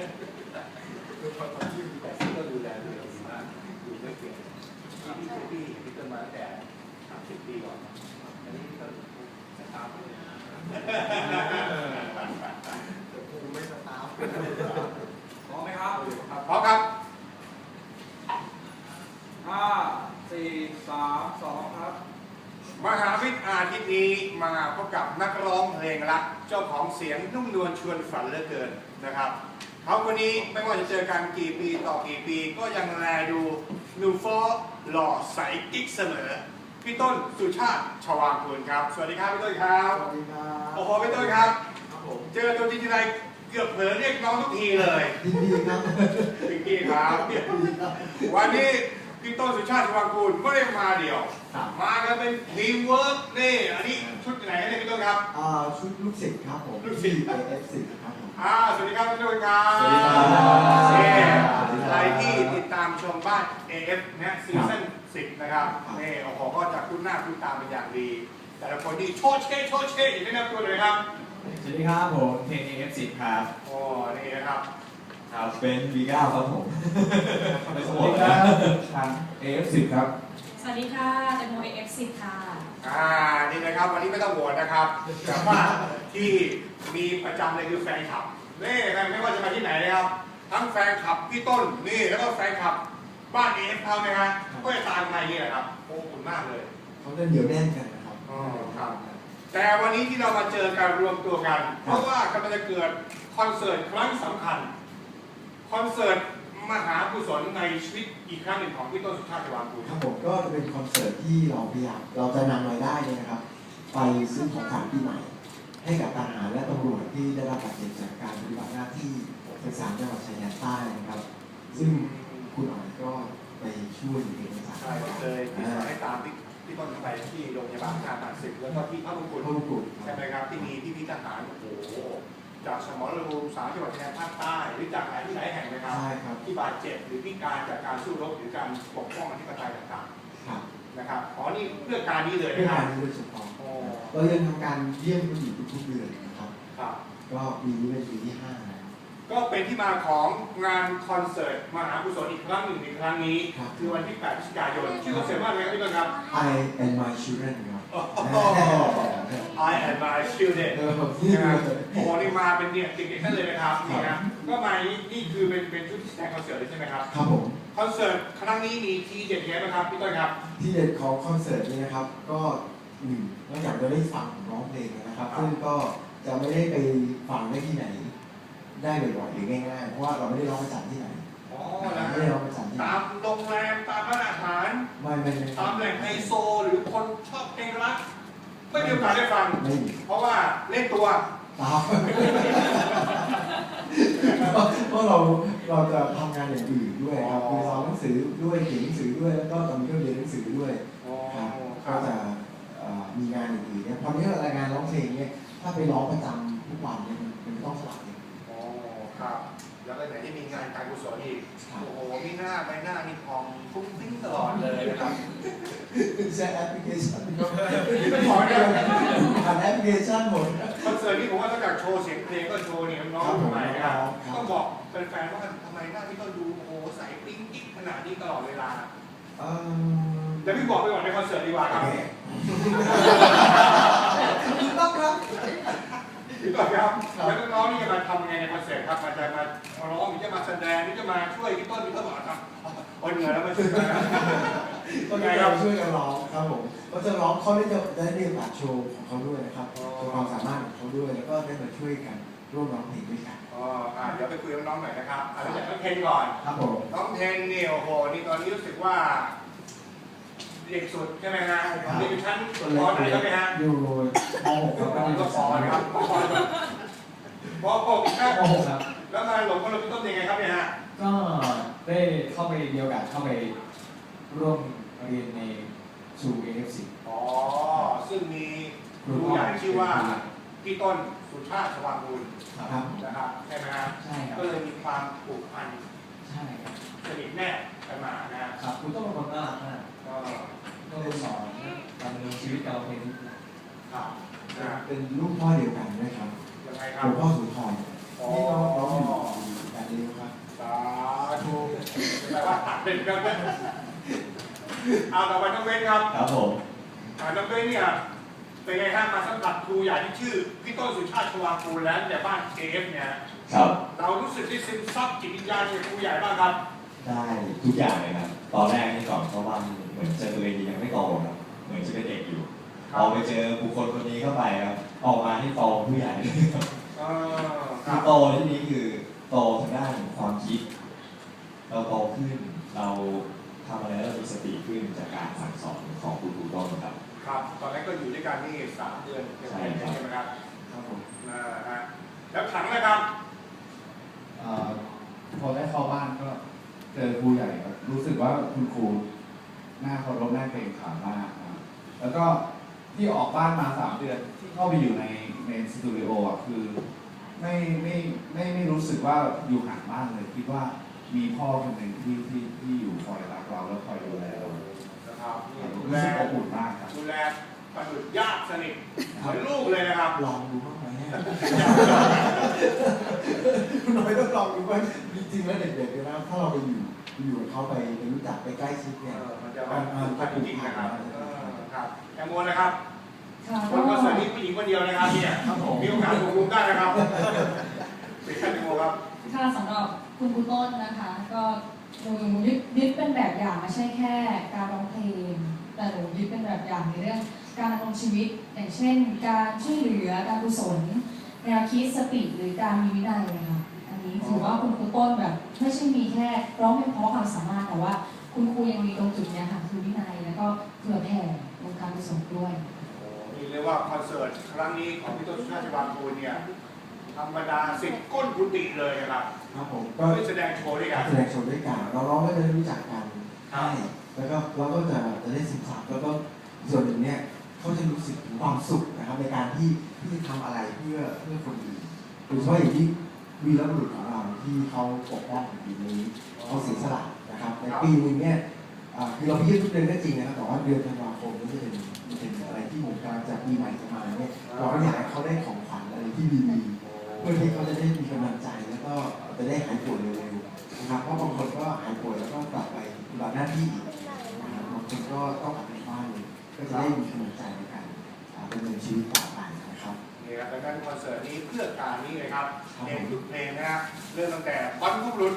แต่ที่ก็ดูแลดูดีมากดูไม่เปลี่ยนที่พี่พี่พี่ต้นมาแต่สามสิบปีก่อนอันนี้ก็สตาร์ทเลยไม่สตาร์ทพร้อมไหมครับพร้อมครับห้าสี่สามสองครับมหาวิทยาลัยอาทิตย์นี้มาพบกับนักร้องเพลงรัก เจ้าของเสียงนุ่มนวลชวนฝันเหลือเกินนะครับ เขาคนนี้ไม่ว่าจะเจอกันกี่ปีต่อกี่ปี ก็ยังแลดูหนุ่มโฟหล่อใสกิ๊กเสมอ พี่ต้นสุชาติชวางกูลครับ สวัสดีครับพี่ต้นครับสวัสดีครับโอ้โหพี่ต้นครับ ครับผมเจอตัวจริงทีไรเกือบเผลอเรียกน้องทุกทีเลยยินดีครับพิงกี้ครับยินดีครับ วันนี้พี่ต้นสุชาติชวางกูลไม่ได้มาเดี่ยวครับมากันเป็นทีมเวิร์กนี่อันนี้ชุดไหนเนี่ยพี่ต้น ครับอ่าชุดลูกศิษย์ครับผมลูกศิษย์เอฟศิษย์ครับผม อ่าสวัสดีครับทุกท่านครับสวัสดีครับ นี่สวัสดีครับใครที่ติดตามชมบ้าน AF นะซีซั่น10 นะครับครับ นี่โอ้โหก็จะคุ้นหน้าคุ้นตาเป็นอย่างดี แต่ละคนนี่โชว์เช่โชว์เช่อีกแนะนำตัวเลยครับ สวัสดีครับผมเทนเอฟสิครับโอ้นี่นะครับ ครับเป็นวีก้าครับผมไม่สสวัมสบูดีรณ์คครัรับบทางเอฟสิครับ สวัสดีค่ะแตงโมเอฟซีค่ะ อ่านี่นะครับวันนี้ไม่ต้องโหวตนะครับ แต่ว่าที่มีประจำเลยคือแฟนคลับนี่นะไม่ว่าจะมาที่ไหนนะครับ ทั้งแฟนคลับพี่ต้นนี่แล้วก็แฟนคลับบ้านเอฟเขานะฮะก็จะตามมาอย่างนี้แหละครับโอ้ขอบคุณมากเลยเขาจะเหนียวแน่นกันนะครับอ๋อครับ แต่วันนี้ที่เรามาเจอกันรวมตัวกัน เพราะว่ากำลังจะเกิดคอนเสิร์ตครั้งสำคัญคอนเสิร์ต มหากุศลในชีวิตอีกครั้งหนึ่งของพี่ต้นสุชาติชวางกูลครับผมก็จะเป็นคอนเสิร์ตที่เราพยายามเราจะนำรายได้เนี่ยนะครับ ไปซื้อของขวัญปีใหม่ ให้กับทหารและตำรวจที่ได้รับบาดเจ็บจากการปฏิบัติหน้าที่ในสามจังหวัดชายแดนใต้นะครับ ซึ่งคุณอ๋อยก็ไปช่วยอยู่ในสามใช่เลยที่สอนให้ตามพี่พี่ต้นไปที่โรงพยาบาลทหารศึกแล้วก็ที่พระมงกุฎพระมงกุฎใช่ไหมครับที่มีพี่พี่ทหารโอ้โห จากสมรภูมิสามจังหวัดชายแดนภาคใต้ หรือจากหลายที่หลายแห่งนะครับ ใช่ครับ ที่บาดเจ็บหรือพิการจากการสู้รบหรือการปกป้องอธิปไตยต่างครับๆนะครับอ๋อนี่เพื่อการนี้เลยเพื่อนะคการัรบนี้โดยเฉพาะโอ้เรายังทำการเยี่ยมกันอยู่ทุกๆเดือนนะครับ ครับก็ปีนี้เป็นปีที่ห้าแล้ว ก็เป็นที่มาของงานคอนเสิร์ตมหากุศลอีกครั้งหนึ่งในครั้งนี้ ครับ คือวันที่ 8 พฤศจิกายน ชื่อคอนเสิร์ตว่าอะไรครับพี่ต้นครับ I and my children ครับโอ้โห I and my children เออผมที่นะเลครับยโอ้โหนี่มาเป็นเด็กเด็กๆนั่นเลยนะครับนี่นะก็มานี่นี่คือเป็นเป็นชุดที่แสดงคอนเสิร์ตเลยใช่ไหมครับ ครับผม คอนเสิร์ตครั้งนี้มีทีเด็ดยังไงบ้างครับพี่ต้นครับ ที่เด็ดของคอนเสิร์ตนี้นะครับ ก็หนึ่งนอกจากจะได้ฟังร้องเพลงแล้วนะครับซึ่งก็จะไม่ได้ไปฟังได้ที่ไหน ได้บ่อยๆหรือง่ายๆเพราะว่าเราไม่ได้ร้องประจำที่ไหนอ๋อไม่นะได้ร้องประจำที่ไหนตามโรงแรมตามร้านอาหารไม่ไม่ไม่ตามแหล่งไฮโซหรือคนชอบเพลงรักไม่มีโอกาสได้ฟังไม่มีเพราะว่าเล่นตัวตามเพราะเราเราจะทำงานอย่างอื่นด้วยครับคือสอนหนังสือด้วยเขียนหนังสือด้วยแล้วก็ตอนนี้ก็เรียนหนังสือด้วยอ๋อครับคก็รับจะเอ่อมีงานอื่นๆเนี่ยพอนี้รายงานร้องเพลงเนี่ยถ้าไปร้องประจำทุกวันเนี่ย ใช้แอปพลิเคชันก็ไม่พอเลยผ่านแอปพลิเคชันหมด คอนเสิร์ตนี้ผมว่านอกจากโชว์เสียงเพลงก็โชว์เนี่ยน้องๆใหม่นะครับครับ ต้องบอกแฟนๆว่าทำไมหน้าพี่ต้นดูโอ้โหใสปิ๊งกิ๊กขนาดนี้ตลอดเวลาเอ่อเดี๋ยวพี่บอกไปก่อนในคอนเสิร์ตดีกว่าครับถูกต้องครับพี่ต้นครับแล้วน้องๆนี่จะมาทำยังไงในคอนเสิร์ตครับมันจะมาร้องหรือจะมาแสดงหรือจะมาช่วยพี่ต้นพี่ต้นบอกครับโอนเงินแล้วมาช่วยกันนะ ก็จะเราช่วยกันร้องครับผมก็จะร้องเขาได้จะได้เรียนแบบโชว์ของเขาด้วยนะครับโชว์ความสามารถของเขาด้วยแล้วก็ได้มาช่วยกันร่วมร้องเพลงด้วยกันอ๋ออ่าเดี๋ยวไปคุยกับน้องๆหน่อยนะครับอ่ารู้จักน้องเทนก่อน ครับผมน้องเทนเนี่ยโอ้โหนี่ตอนนี้รู้สึกว่าเด็กสุดใช่ไหมฮะเด็กอยู่ชั้นปไหนครับไหมฮะอยู่ม .6 ครับก็ก็ปอนะครับปอปอปออีกครับโอ้โหครับแล้วมาหลงกับเราพี่ต้นยังไงครับเนี่ยฮะก็ได้เข้าไปมีโอกาสเข้าไป ร่วมเรียนในชูเอฟซีอ๋อ ซึ่งมีครูใหญ่ชื่อว่าพี่ต้นสุชาติสว่างบุญนะครับใช่ไหมครับใช่ครับ ก็เลยมีความผูกพันใช่ครับสนิทแนบกันมานะครับคุณต้องเป็นคนน่ารักมากก็ต้องสอนดำเนินชีวิตเราเองครับเป็นลูกพ่อเดียวกันด้วยครับหลรัวงพ่อสุทรอ๋นี่น้องน้องอยู่กันเอครับสาธุแปลว่าตัดเป็นกัน อาต่อไปน้องเบนครับครับผมอ่าน้องเบนเนี่ยเป็นไงฮะมาสัมผัสครูใหญ่ที่ชื่อพี่ต้นสุชาติชวางกูลแล้วแต่บ้านเอฟเนี่ยครับ เรารู้สึกที่ซึมซับจิตวิญญาณในครูใหญ่บ้างครับ ได้ทุกอย่างเลยครับ ตอนแรกนี่ก่อนเข้าบ้านเหมือนเจอตัวเองยังไม่โตครับ เหมือนจะเป็นเด็กอยู่ครัพบอไปเจอบุคคลคนนี้เข้าไปครับ ออกมาที่โตผู้ใหญ่เลยครับเออคคืรัอบโตที่นี้คือโตทางด้านความคิด เราโตขึ้นเรา ขึ้นจากการสั่งสอนของคุณครูต้นครับ ครับตอนนั้นก็อยู่ด้วยกันนี่สามเดือนเต็มๆใช่ครับใช่ไหมครับ ครับผมนะฮะแล้วถังนะครับเอ่อพอได้เข้าบ้านก็เจอครูใหญ่ครับรู้สึกว่าคุณครูหน้าเคารพหน้าเกรงขามมากนะครับแล้วก็ที่ออกบ้านมาสามเดือนที่เข้าไปอยู่ในในสตูดิโออะคือไม่ไม่ไม่ไม่รู้สึกว่าอยู่ห่างบ้านเลยคิดว่ามีพ่อคนหนึ่งที่ที่ที่อยู่ ดูรู้แลสึกอบอุ่นมากครับดูแลประดุจญาติสนิทเหมือนลูกเลยนะครับลองดูบ้างไหมเนี่ยคุณน้อยต้องลองดูว่าจริงๆแล้วเด็กๆเนี่ยนะถ้าเราไปอยู่ไปอยู่กับเขาไปไปรู้จักไปใกล้ชิดเอเนี่ยอมันจะแบบผูกพันจริงๆนะครับเออครับแตงโมนะครับค่ะคก็นคอนเสิร์ตนี้ผู้หญิงคนเดียวนะครับเนี่ยมีโอกาสถูกลุมได้นะครับเป็นแค่แตงโมครับค่ะสำหรับคุณครูต้นนะคะ ก็หนูยึดยึ ดเป็นแบบอย่างไม่ใช่แค่ การร้องเพลง แต่หนูยึดเป็นแบบอย่างในเรื่อง การดำรงชีวิต อย่างเช่น การช่วยเหลือการกุศลแนวคิดสติหรือการมีวินัยนะคะอันนี้ถือว่าคุณครูต้นแบบไม่ใช่มีแค่ร้องเพลงเพราะความสามารถแต่ว่า คุณครูยังมีตรงจุดนี้ค่ะคือวินัยแล้วก็เผื่อแผ่วงการกุศลด้วยนี่เรียกว่าคอนเสิร์ตครั้งนี้ของพี่ต้นสุชาติวางกูเนี่ยธรรมดาสิบก้นกุฏิเลยนะครับ ครับผมก็เพื่อแสดงโชว์ด้วยกัน แสดงโชว์ด้วยกันเราร้องก็จะได้รู้จักกันครับใช่แล้วก็เราก็จะจะได้ศึกษาแล้วก็ส่วนหนึ่งเนี่ยเขาจะรู้สึกถึงความสุขนะครับ ในการที่ที่จะทำอะไรเพื่อเพื่อคนอื่นโดยเฉพาะอย่างที่วีรบุรุษของเราที่เขาปกป้องแผ่นดินนี้เขาเสียสละนะครับในปีหนึงเนี่ยอ่าคือเราไปเยี่ยมทุกเดือนก็จริงนะครับแต่ว่าเดือนธันวาคมนี่จะเป็นเป็นอะไรที่ผมกำลังจะปีใหม่จะมาเนี่ยเราก็อยากให้เขาได้ของขวัญอะไรที่ดีๆเพื่อที่เขาจะได้มีกำลังใจแล้วก็ จะได้หายป่วยเร็วๆนะครับเพราะบางคนก็หายป่วยแล้วก็กลับไปปฏิบัติหน้าที่อีกนะครับบางคนก็ต้องกลับไปบ้านเลยก็จะได้มีกำลังใจในการอ่าดำเนินชีวิตต่อไปนะครับนี่ครับดังนั้นคอนเสิร์ตนี้เพื่อการนี้เลยครับครับเพลผมงทุกเพลงนะฮะเริ่มตั้งแต่บรรพบุรุษ